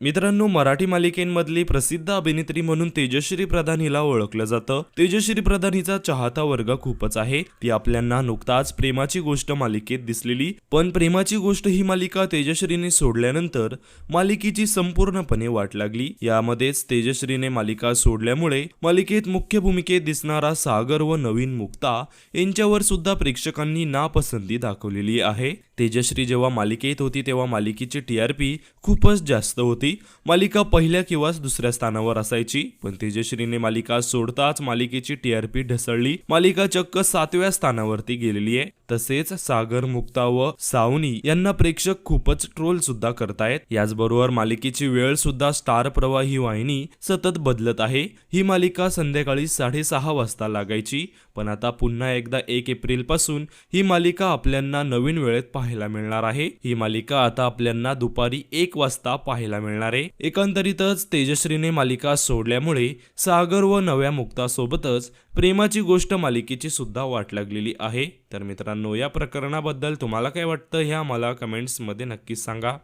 मित्रांनो मराठी मालिकेंमधली प्रसिद्ध अभिनेत्री म्हणून तेजश्री प्रधान हिला ओळखलं जातं. तेजश्री प्रधान हिचा चाहता वर्ग खूपच आहे. ती आपल्यांना नुकताच प्रेमाची गोष्ट मालिकेत दिसलेली. पण प्रेमाची गोष्ट ही मालिका तेजश्रीने सोडल्यानंतर मालिकेची संपूर्णपणे वाट लागली. यामध्येच तेजश्रीने मालिका सोडल्यामुळे मालिकेत मुख्य भूमिकेत दिसणारा सागर व नवीन मुक्ता यांच्यावर सुद्धा प्रेक्षकांनी नापसंती दाखवलेली आहे. तेजश्री जेव्हा मालिकेत होती तेव्हा मालिकेची टीआरपी खूपच जास्त होती. मालिका पहिल्या किंवा दुसऱ्या स्थानावर असायची. पण तेजश्रीने मालिका सोडताच मालिकेची टीआरपी ढसळली. मालिका चक्क सातव्या स्थानावरती गेलेली आहे. तसेच सागर मुक्ता व सावनी यांना प्रेक्षक खूपच ट्रोल सुद्धा करतायत. याचबरोबर मालिकेची वेळ सुद्धा स्टार प्रवाह ही वाहिनी सतत बदलत आहे. ही मालिका संध्याकाळी साडेसहा वाजता लागायची. पण आता पुन्हा एकदा एक एप्रिलपासून ही मालिका आपल्यांना नवीन वेळेत पाहायला मिळणार आहे. ही मालिका आता आपल्यांना दुपारी एक वाजता पाहायला मिळणार आहे. एकंदरीतच तेजश्रीने मालिका सोडल्यामुळे सागर व नव्या मुक्तासोबतच प्रेमाची गोष्ट मालिकेची सुद्धा वाट लागलेली आहे. तर मित्रांनो मित्रांनो या प्रकरणाबद्दल तुम्हाला काय वाटतं ह्या मला कमेंट्समध्ये नक्कीच सांगा.